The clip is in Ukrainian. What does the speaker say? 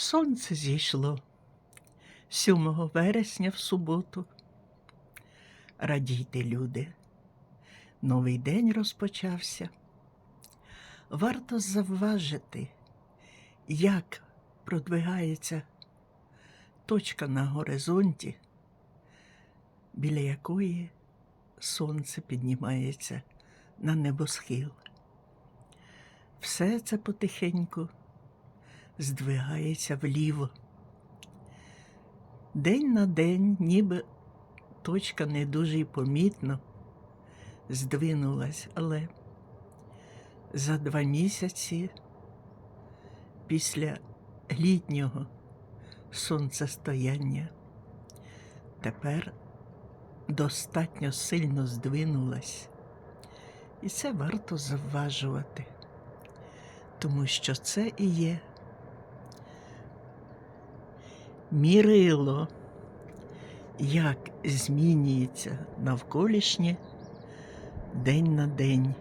Сонце зійшло 7 вересня в суботу. Радійте, люди, новий день розпочався. Варто завважити, як продвигається точка на горизонті, біля якої сонце піднімається на небосхил. Все це потихеньку здвигається вліво. День на день, ніби точка не дуже й помітно здвинулась, але за два місяці після літнього сонцестояння тепер достатньо сильно здвинулась. І це варто завважувати, тому що це і є мірило, як змінюється навколишнє день на день.